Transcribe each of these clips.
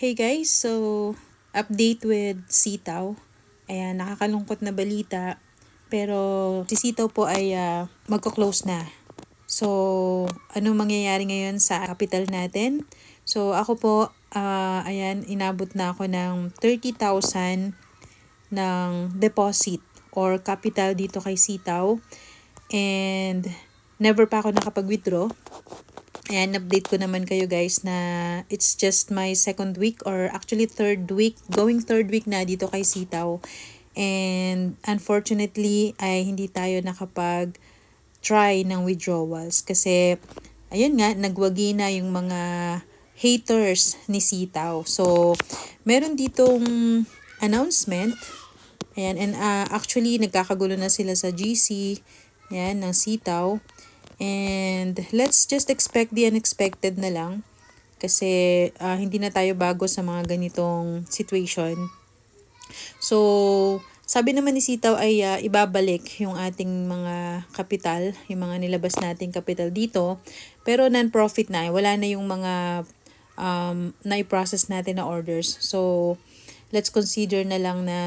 Hey guys, so update with Sitaw. Ayan, nakakalungkot na balita. Pero si Sitaw po ay uh, magko-close na. So, anong mangyayari ngayon sa capital natin? So, ako po, uh, ayan, inabot na ako ng 30,000 ng deposit or capital dito kay Sitaw. And never pa ako nakapag-withdraw. Ayan, update ko naman kayo guys na it's just my second week or actually third week, going third week na dito kay Sitaw. And unfortunately ay hindi tayo nakapag try ng withdrawals kasi ayun nga, nagwagi na yung mga haters ni Sitaw. So, meron ditong announcement. Ayan, and uh, actually nagkakagulo na sila sa GC yan, ng Sitaw. And let's just expect the unexpected na lang. Kasi uh, hindi na tayo bago sa mga ganitong situation. So, sabi naman ni Sitaw ay uh, ibabalik yung ating mga kapital, yung mga nilabas nating kapital dito. Pero non-profit na, wala na yung mga um, na-process natin na orders. So, let's consider na lang na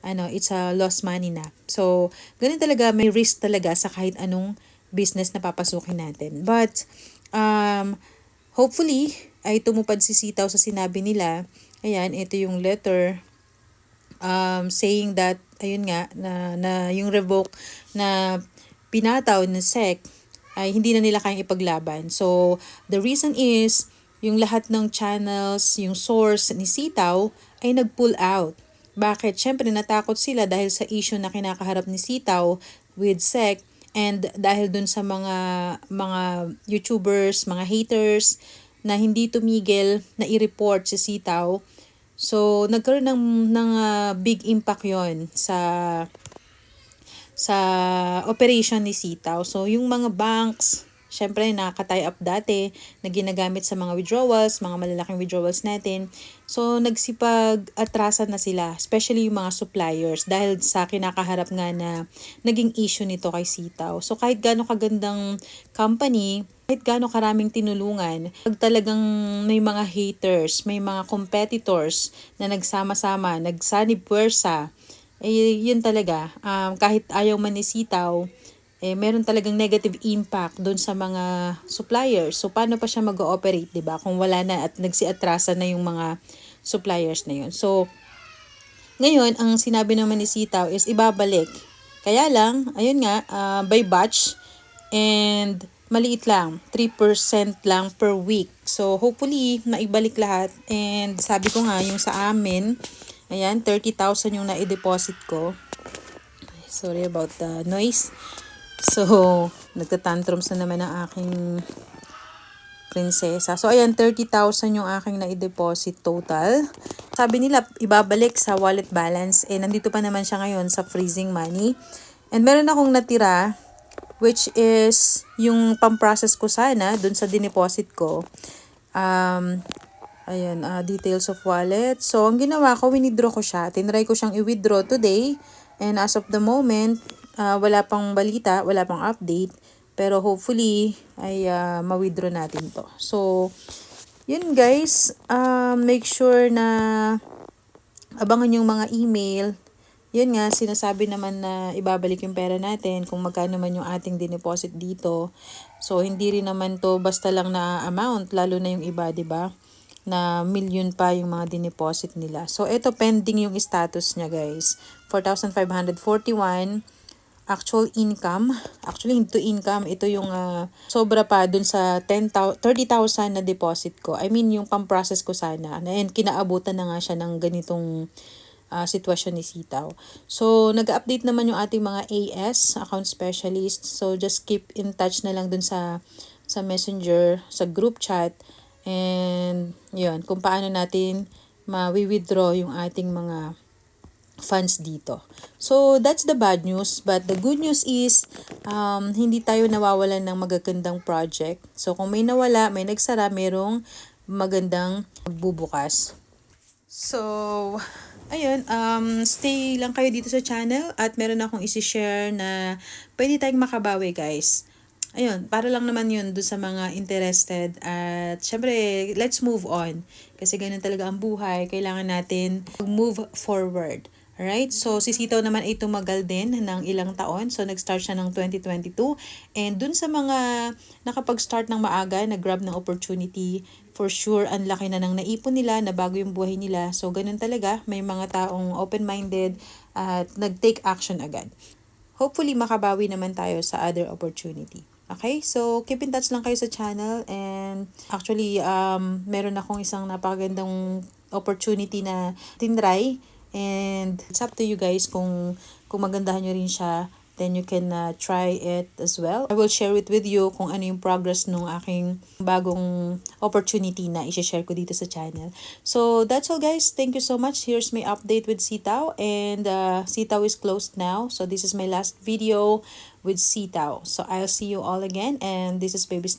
ano, it's a lost money na. So, ganun talaga, may risk talaga sa kahit anong business na papasukin natin. But, um, hopefully, ay tumupad si Sitaw sa sinabi nila. Ayan, ito yung letter um, saying that, ayun nga, na, na yung revoke na pinataw ng SEC ay hindi na nila kayang ipaglaban. So, the reason is, yung lahat ng channels, yung source ni Sitaw ay nag-pull out. Bakit? Siyempre, natakot sila dahil sa issue na kinakaharap ni Sitaw with SEC And dahil dun sa mga mga YouTubers, mga haters na hindi tumigil na i-report si Sitaw. So nagkaroon ng ng uh, big impact 'yon sa sa operation ni Sitaw. So yung mga banks, syempre nakaka-tie up dati na ginagamit sa mga withdrawals, mga malalaking withdrawals natin. So nagsipag-atrasan na sila, especially yung mga suppliers dahil sa kinakaharap nga na naging issue nito kay Sitaw. So kahit gaano kagandang company, kahit gaano karaming tinulungan, pag talagang may mga haters, may mga competitors na nagsama-sama, nagsanib puwersa, eh yun talaga, um, kahit ayaw man ni Sitaw, eh, meron talagang negative impact doon sa mga suppliers. So, paano pa siya mag-ooperate, di ba? Kung wala na at nagsiatrasa na yung mga suppliers na yun. So, ngayon, ang sinabi naman ni Sitaw is ibabalik. Kaya lang, ayun nga, uh, by batch, and maliit lang, 3% lang per week. So, hopefully, naibalik lahat. And sabi ko nga, yung sa amin, ayan, 30,000 yung na-deposit ko. Sorry about the noise. So, nagtatantrums na naman ang aking prinsesa. So, ayan, 30,000 yung aking na-deposit total. Sabi nila, ibabalik sa wallet balance. Eh, nandito pa naman siya ngayon sa freezing money. And meron akong natira, which is yung pang-process ko sana dun sa dineposit ko. Um, ayan, uh, details of wallet. So, ang ginawa ko, winidraw ko siya. Tinry ko siyang i-withdraw today. And as of the moment, uh, wala pang balita, wala pang update. Pero hopefully, ay uh, ma-withdraw natin to. So, yun guys, uh, make sure na abangan yung mga email. Yun nga, sinasabi naman na ibabalik yung pera natin kung magkano man yung ating dineposit dito. So, hindi rin naman to basta lang na amount, lalo na yung iba, ba diba? na million pa yung mga dineposit nila. So, ito pending yung status niya guys. 4,541 actual income. Actually, into income, ito yung uh, sobra pa dun sa 10, 30,000 na deposit ko. I mean, yung pang-process ko sana. And kinaabutan na nga siya ng ganitong uh, sitwasyon ni Sitaw. So, nag-update naman yung ating mga AS, account specialist. So, just keep in touch na lang dun sa, sa messenger, sa group chat. And, yun, kung paano natin ma-withdraw yung ating mga funds dito. So, that's the bad news. But the good news is, um, hindi tayo nawawalan ng magagandang project. So, kung may nawala, may nagsara, merong magandang bubukas. So, ayun, um, stay lang kayo dito sa channel at meron akong isi-share na pwede tayong makabawi guys. ayun, para lang naman yun dun sa mga interested. At syempre, let's move on. Kasi ganun talaga ang buhay. Kailangan natin move forward. Alright? So, si Sitaw naman ay tumagal din ng ilang taon. So, nag-start siya ng 2022. And dun sa mga nakapag-start ng maaga, nag-grab ng opportunity, for sure, ang laki na nang naipon nila, na bago yung buhay nila. So, ganun talaga. May mga taong open-minded at nag-take action agad. Hopefully, makabawi naman tayo sa other opportunity. Okay? So, keep in touch lang kayo sa channel. And actually, um, meron akong isang napakagandang opportunity na tinry And it's up to you guys kung, kung magandahan nyo rin siya, then you can uh, try it as well. I will share it with you kung ano yung progress nung aking bagong opportunity na i-share ko dito sa channel. So, that's all guys. Thank you so much. Here's my update with Sitaw. And uh, Sitaw is closed now. So, this is my last video with Sitaw. So, I'll see you all again. And this is Baby Snow.